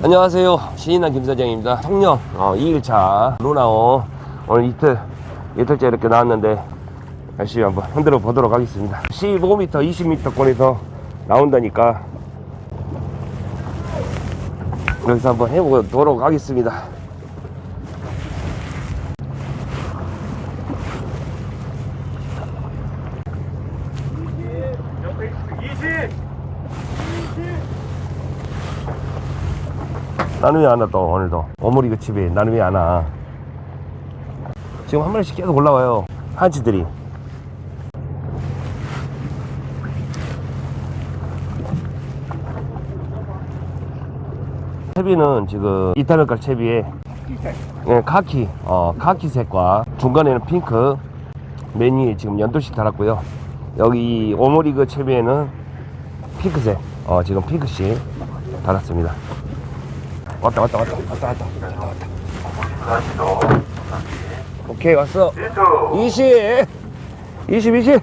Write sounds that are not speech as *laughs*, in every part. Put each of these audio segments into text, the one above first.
안녕하세요. 시인남 김사장입니다. 성령 어, 2일차 루나오 오늘 이틀 이틀째 이렇게 나왔는데 열심히 한번 흔들어 보도록 하겠습니다. 15m, 20m 거리에서 나온다니까 여기서 한번 해보도록 하겠습니다. 왜안와또 오늘도. 그 집에 나는 왜 안 와? 지금 한 마리씩 계속 올라와요. 한치들이. 채비는 지금 이탈리아깔 채비에 예, 카키 어 카키색과 중간에는 핑크 맨 위에 지금 연도씩 달았고요. 여기 오모리그 채비에는 핑크색 어 지금 핑크씩 달았습니다 왔다 왔다 왔다 왔다 왔다. 왔다 왔다 오케이 왔어. 20 20 20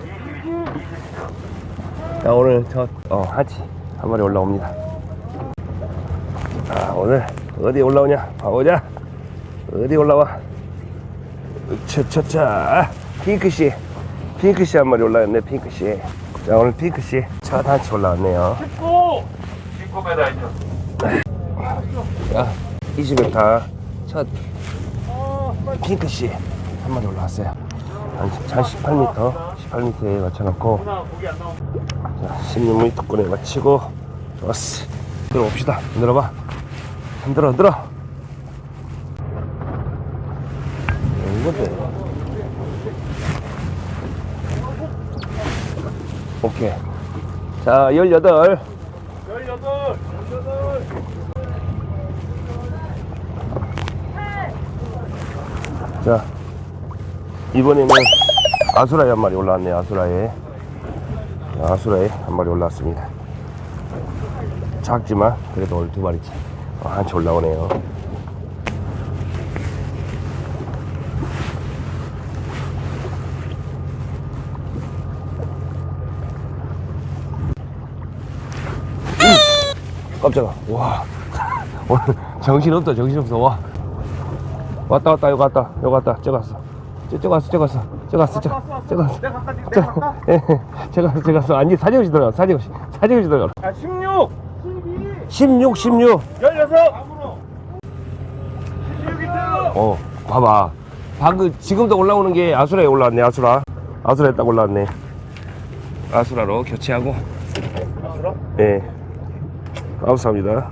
자, 오늘 저 어, 하치 한 마리 올라옵니다. 아 오늘 어디 올라오냐? 봐보자. 어디 올라와? 차차차. 핑크씨. 핑크씨 한 마리 올라왔네 핑크씨. 자 오늘 핑크씨. 첫 한치 올라왔네요. 19! 19m 있죠. 자, 20m 첫 핑크씨 한 마리 올라왔어요. 한, 한 18m, 18m에 맞춰놓고. 자, 16m권에 맞추고 좋았어. 들어봅시다. 흔들어봐. 흔들어, 흔들어. 야, 이건데. 오케이. 자, 18. 18! 18! 자 이번에는 아수라에 한 마리 올라왔네요 아수라에 아수라에 한 마리 올라왔습니다. 작지만 그래도 오늘 두 마리치 어, 한치 올라오네요. 음! 깜짝아. 와. *laughs* 오늘 정신없다 정신없어. 와. 왔다 왔다. 여기 왔다. 여기 왔다. 저기 왔어 저쪽 왔어 저기 왔어 저기 왔어 저기 저기 왔어 내가 줄게. 내가 갖다. 예, 제가 제가 써 아니 사정시 들어가 사정시 사정시 들어가 아, 16! 16 16 16! 앞으로. 16m! 어 봐봐 방금 지금도 올라오는 게 아수라에 올라왔네 아수라 아수라에 딱 올라왔네 아수라로 교체하고 아수라? 예 감사합니다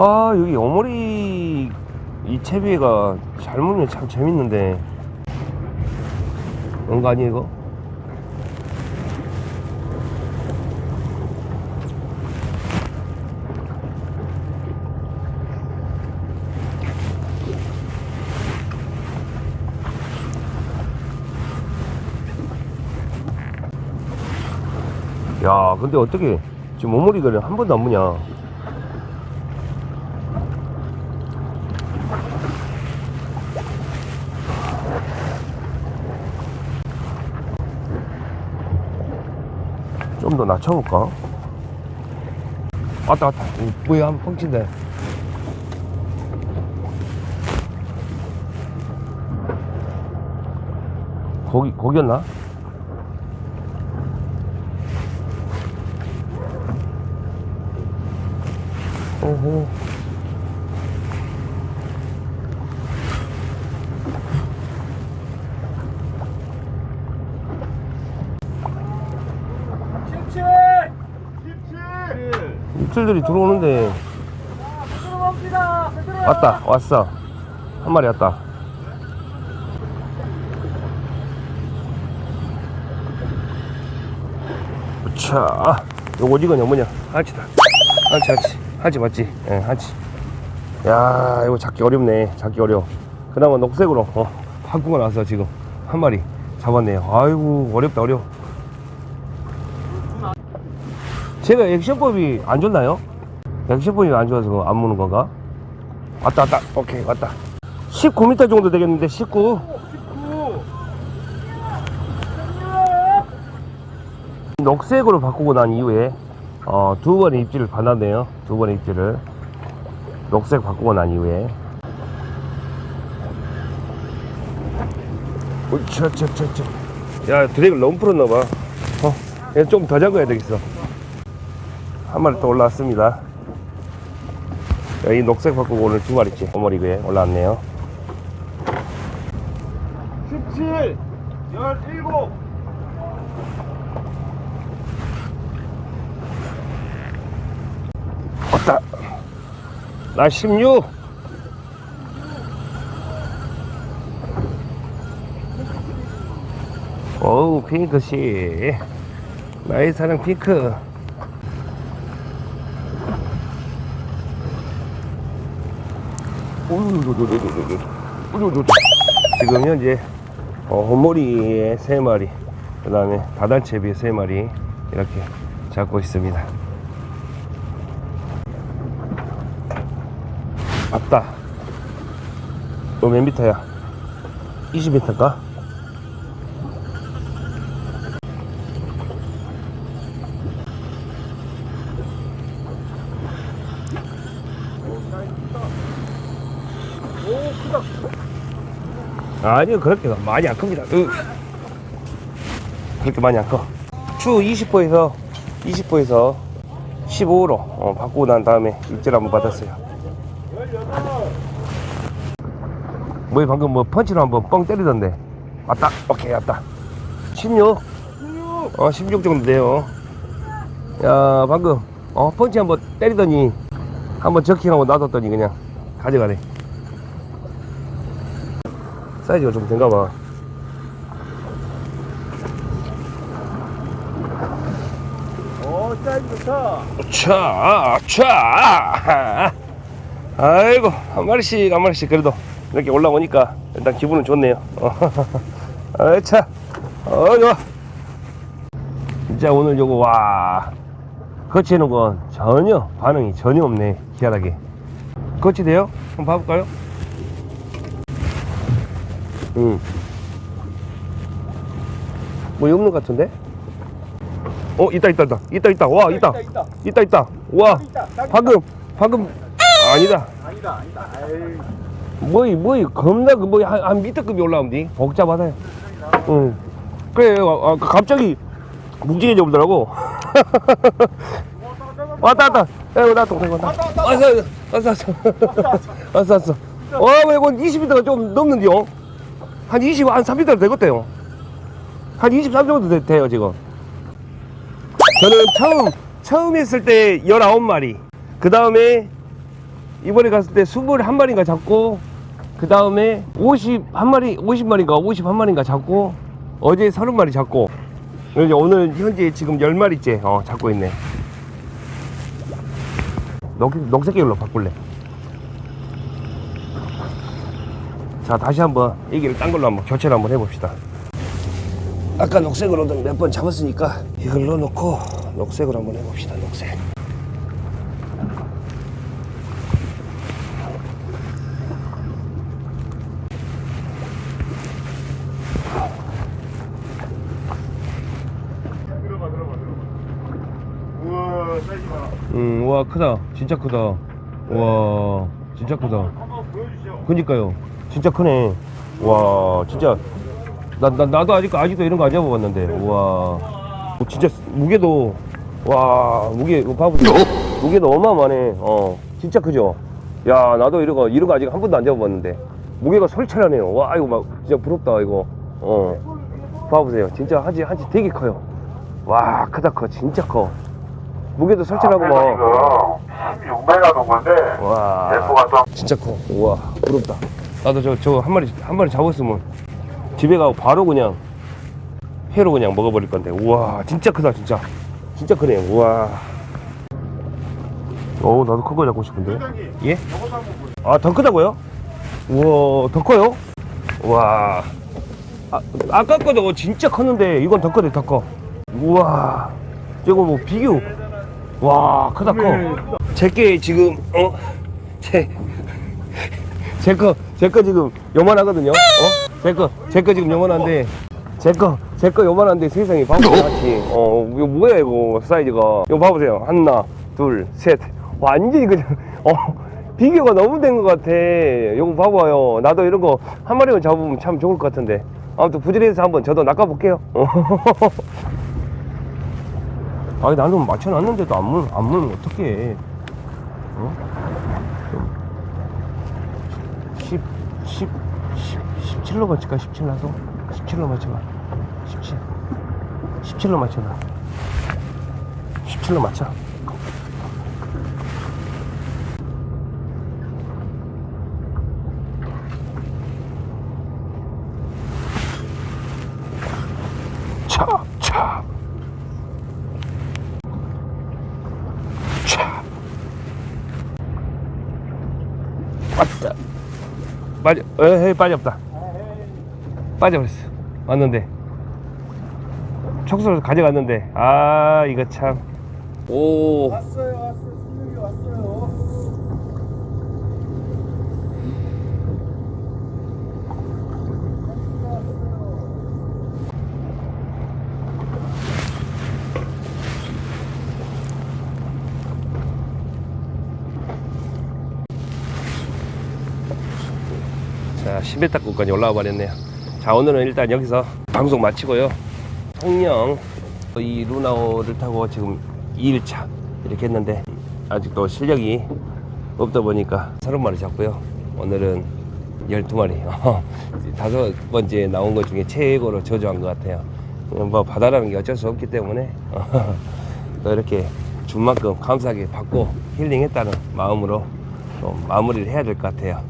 아 여기 오모리 이 채비가 잘 물면 참 재밌는데 거 아니에요 이거? 야 근데 어떻게 지금 오모리가 한 번도 안 무냐 좀 더 낮춰볼까? 왔다 왔다 이 부에 한번 펑친데 거기 거기였나? 오호 입술들이 들어오는데. 왔다 왔어. 한 마리 왔다. 자 이거 어디가냐 뭐냐? 하치다. 하치 하치. 하치 맞지? 예 하치. 야 이거 잡기 어렵네. 잡기 어려워. 그나마 녹색으로. 어 바꾸고 나서 지금. 한 마리 잡았네요. 아이고 어렵다 어려워 제가 액션법이 안 좋나요? 액션법이 안 좋아서 안 무는 건가? 왔다 왔다. 오케이 왔다. 19m 정도 되겠는데 19 녹색으로 바꾸고 난 이후에 어, 두 번의 입질을 받았네요. 두 번의 입질을 녹색 바꾸고 난 이후에. 어, 야 드랙을 너무 풀었나봐. 어, 얘 조금 더 잠궈야 되겠어. 한 마리 또 올라왔습니다. 여기 녹색 바꾸고 오늘 두 마리째. 어머리그에 올라왔네요. 17 17 왔다. 나16 어우 핑크씨. 나의 사랑 핑크. 지금 현재 어, 호머리에 세 마리, 그 다음에 다단채비에 세 마리 이렇게 잡고 있습니다. 맞다. 너몇 미터야? 20미터인가? 아니요 그렇게 많이 안 큽니다. 으. 그렇게 많이 안 커. 추 20호에서 20호에서 15호로 어, 바꾸고 난 다음에 입질 한번 받았어요. 뭐이 방금 뭐 펀치로 한번 뻥 때리던데. 왔다. 오케이 왔다. 16 어, 16 정도 돼요. 야 방금 어 펀치 한번 때리더니 한번 저킹하고 놔뒀더니 그냥 가져가네 사이즈가 좀 된가 봐. 오 사이즈 좋다 차, 차. 아이고, 한 마리씩, 한 마리씩 그래도 이렇게 올라오니까 일단 기분은 좋네요. *laughs* 아, 차. 어, 좋아. 진짜 오늘 요거, 와. 거치는 건 전혀 반응이 전혀 없네. 희한하게. 거치돼요? 한번 봐볼까요? 응. 뭐 없는 것 같은데? 어, 있다, 있다, 있다. 있다, 있다. 와, 있다. 있다 있다. 있다 와. 있다 방금 방금 아니다. 아니다 아니다. 에이. 뭐이 뭐이 겁나 그 뭐이 한, 한 미터급이 올라오는데? 복잡하다. 응. 그래 아, 아, 갑자기 묵직해져 보더라고. *laughs* 왔다 왔다. 야 왔다 동생 왔다. 왔어 왔어. 왔어 왔어. 왔어 와 이건 20m가 좀 넘는데요 한 20, 한 3m 되겠대요. 한23 정도 돼, 돼요 지금. 저는 처음 처음 했을 때 19마리. 그 다음에 이번에 갔을 때 21마리인가 잡고 그 다음에 51마리 50마리인가 51마리인가 잡고 어제 30마리 잡고. 오늘 현재 지금 10마리째 어, 잡고 있네. 녹, 녹색 계열로 바꿀래 자 다시 한번 얘기를 딴 걸로 한번 교체를 한번 해봅시다. 아까 녹색으로 몇번 잡았으니까 이걸 넣어놓고 녹색으로 한번 해봅시다 녹색. 음, 와 크다. 진짜 크다. 와 진짜 크다. 그니까요 진짜 크네. 와 진짜. 나, 나, 나도 아직, 아직도 이런 거 안 잡아봤는데. 와. 진짜 무게도 와 무게 봐보세요 무게도 어마어마하네. 어 진짜 크죠? 야 나도 이런 거 이런 거 아직 한 번도 안 잡아봤는데. 무게가 솔철하네요. 와 이거 막 진짜 부럽다 이거. 어. 봐보세요. 진짜 한지 한지 되게 커요. 와 크다 커. 진짜 커. 무게도 솔철하고 막. 16메가 넘었는데 와. 대포가 좀 진짜 커. 우와, 부럽다. 나도 저, 저 한 마리, 한 마리 잡았으면 집에 가고 바로 그냥 회로 그냥 먹어버릴 건데. 우와, 진짜 크다, 진짜. 진짜 크네. 우와. 어 나도 큰 거 잡고 싶은데. 예? 이것도 한번 보여주세요 아, 더 크다고요? 우와, 더 커요? 우와. 아, 아까 거도 진짜 컸는데, 이건 더 크네, 더 커. 우와. 저거 뭐 비교. 와, 크다, 커. 제게 지금, 어? 제, 제 거, 제 거 지금 요만하거든요? 어? 제 거, 제 거 지금 요만한데, 제 거, 제 거 요만한데 세상에 봐보세요 같이. 어 이거 뭐야 이거 사이즈가. 이거 봐보세요. 하나 둘 셋. 완전히 그냥 어 비교가 너무 된 것 같아. 이거 봐봐요. 나도 이런 거 한 마리만 잡으면 참 좋을 것 같은데. 아무튼 부지런해서 한번 저도 낚아볼게요. *laughs* 아니 나는 맞춰놨는데도 안 물, 안 물면 어떡해. 어? 좀 10, 10, 10, 17로 맞출까? 17 나서? 17로 맞춰봐 17 17로 맞춰봐 17로 맞춰 차, 차. 차. 왔다. 빠져, 에헤이, 빠졌다. 빠져버렸어. 왔는데. 촉수를 가져갔는데. 아, 이거 참. 오. 왔어요 왔어요 왔어요 자, 10m까지 올라와 버렸네요. 자, 오늘은 일단 여기서 방송 마치고요. 통영 이 루나오를 타고 지금 2일차 이렇게 했는데 아직도 실력이 없다 보니까 30마리 잡고요. 오늘은 12마리. *laughs* 다섯 번째 나온 것 중에 최고로 저조한 것 같아요. 뭐 바다라는 게 어쩔 수 없기 때문에 *laughs* 또 이렇게 준 만큼 감사하게 받고 힐링했다는 마음으로 또 마무리를 해야 될 것 같아요.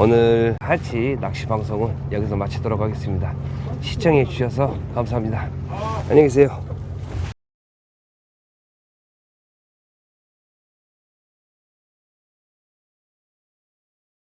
오늘 같이 낚시 방송은 여기서 마치도록 하겠습니다. 시청해 주셔서 감사합니다. 안녕히 계세요.